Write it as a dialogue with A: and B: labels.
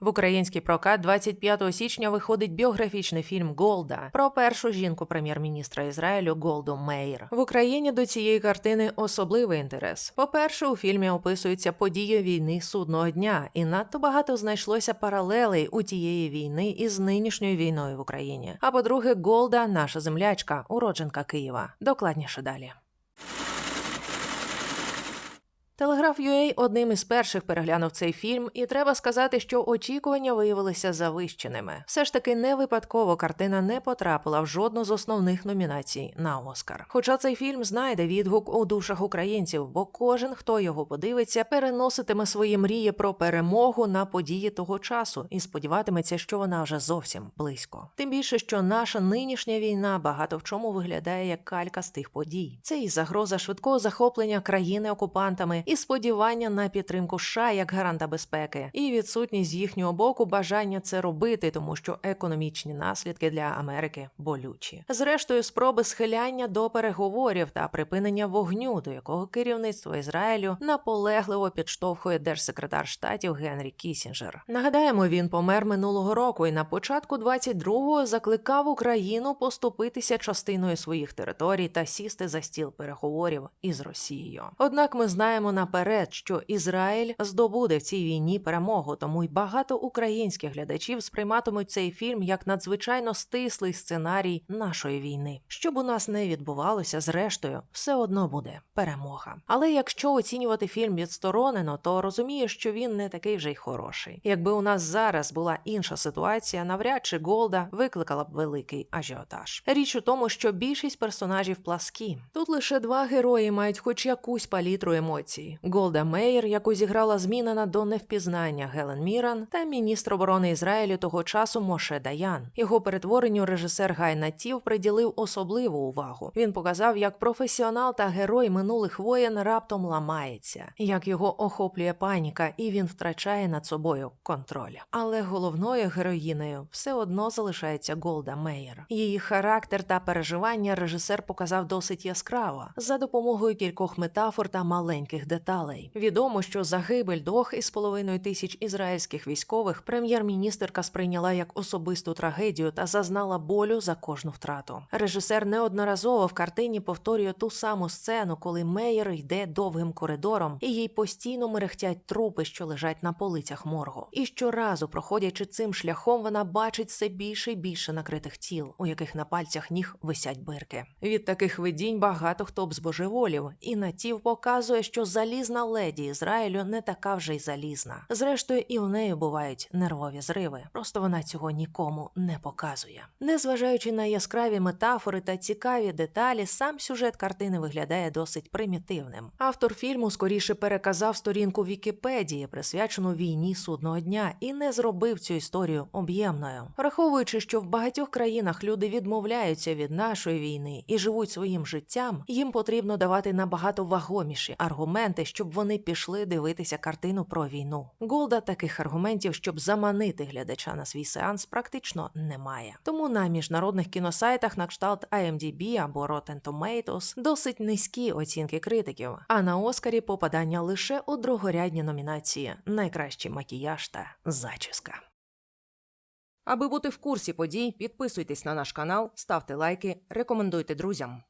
A: В український прокат 25 січня виходить біографічний фільм Голда про першу жінку прем'єр-міністра Ізраїлю Голду Меїр. В Україні до цієї картини особливий інтерес. По-перше, у фільмі описуються події війни судного дня, і надто багато знайшлося паралелей у тієї війни із нинішньою війною в Україні. А по-друге, Голда, наша землячка, уродженка Києва. Докладніше далі. Телеграф UA одним із перших переглянув цей фільм, і треба сказати, що очікування виявилися завищеними. Все ж таки, не випадково картина не потрапила в жодну з основних номінацій на Оскар. Хоча цей фільм знайде відгук у душах українців, бо кожен, хто його подивиться, переноситиме свої мрії про перемогу на події того часу і сподіватиметься, що вона вже зовсім близько. Тим більше, що наша нинішня війна багато в чому виглядає як калька з тих подій. Це і загроза швидкого захоплення країни окупантами, і сподівання на підтримку США як гаранта безпеки, і відсутність з їхнього боку бажання це робити, тому що економічні наслідки для Америки болючі. Зрештою, спроби схиляння до переговорів та припинення вогню, до якого керівництво Ізраїлю наполегливо підштовхує держсекретар штатів Генрі Кісінджер. Нагадаємо, він помер минулого року і на початку 22-го закликав Україну поступитися частиною своїх територій та сісти за стіл переговорів із Росією. Однак ми знаємо наперед, що Ізраїль здобуде в цій війні перемогу, тому й багато українських глядачів сприйматимуть цей фільм як надзвичайно стислий сценарій нашої війни. Щоб у нас не відбувалося, зрештою, все одно буде перемога. Але якщо оцінювати фільм відсторонено, то розумієш, що він не такий вже й хороший. Якби у нас зараз була інша ситуація, навряд чи Голда викликала б великий ажіотаж. Річ у тому, що більшість персонажів пласкі. Тут лише два герої мають хоч якусь палітру емоцій: Голда Меєр, яку зіграла змінена до невпізнання Гелен Міран, та міністр оборони Ізраїлю того часу Моше Даян. Його перетворенню режисер Гай Натів приділив особливу увагу. Він показав, як професіонал та герой минулих воєн раптом ламається, як його охоплює паніка, і він втрачає над собою контроль. Але головною героїнею все одно залишається Голда Меєр. Її характер та переживання режисер показав досить яскраво за допомогою кількох метафор та маленьких деталей. Відомо, що загибель двох із половиною тисяч ізраїльських військових прем'єр-міністерка сприйняла як особисту трагедію та зазнала болю за кожну втрату. Режисер неодноразово в картині повторює ту саму сцену, коли Меєр йде довгим коридором, і їй постійно мерехтять трупи, що лежать на полицях моргу. І щоразу, проходячи цим шляхом, вона бачить все більше і більше накритих тіл, у яких на пальцях ніг висять бирки. Від таких видінь багато хто б збожеволів, і натів показує, що залізна леді Ізраїлю не така вже й залізна. Зрештою, і в неї бувають нервові зриви. Просто вона цього нікому не показує. Незважаючи на яскраві метафори та цікаві деталі, сам сюжет картини виглядає досить примітивним. Автор фільму скоріше переказав сторінку Вікіпедії, присвячену війні судного дня, і не зробив цю історію об'ємною, враховуючи, що в багатьох країнах люди відмовляються від нашої війни і живуть своїм життям, їм потрібно давати набагато вагоміші аргументи, щоб вони пішли дивитися картину про війну. Голда таких аргументів, щоб заманити глядача на свій сеанс, практично немає. Тому на міжнародних кіносайтах на кшталт IMDb або Rotten Tomatoes досить низькі оцінки критиків, а на Оскарі попадання лише у другорядні номінації: найкращий макіяж та зачіска. Аби бути в курсі подій, підписуйтесь на наш канал, ставте лайки, рекомендуйте друзям.